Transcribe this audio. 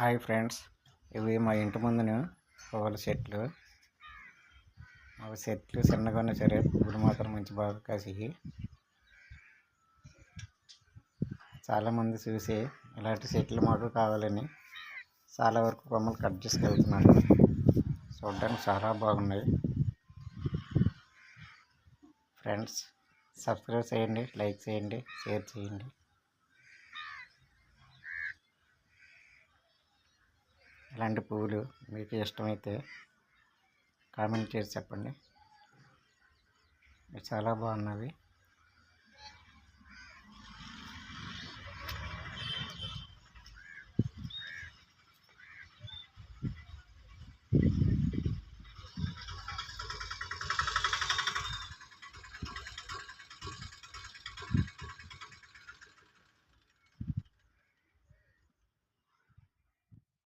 Hi friends ఇవి మా ఇంటి ముందున పువ్వుల చెట్లు అవి చెట్లు చిన్నగా ఉన్నా సరే పువ్వులు మాత్రం మంచి బాగా కాసి చాలామంది చూసి ఇలాంటి చెట్లు మాకు కావాలని చాలా వరకు కొమ్మలు కట్ చేసుకెళ్తున్నారు. చూడడానికి చాలా బాగున్నాయి. ఫ్రెండ్స్ సబ్స్క్రైబ్ చేయండి లైక్ చేయండి షేర్ చేయండి. ఇలాంటి పువ్వులు మీకు ఇష్టమైతే కామెంట్ చేసి చెప్పండి. చాలా బాగున్నవి.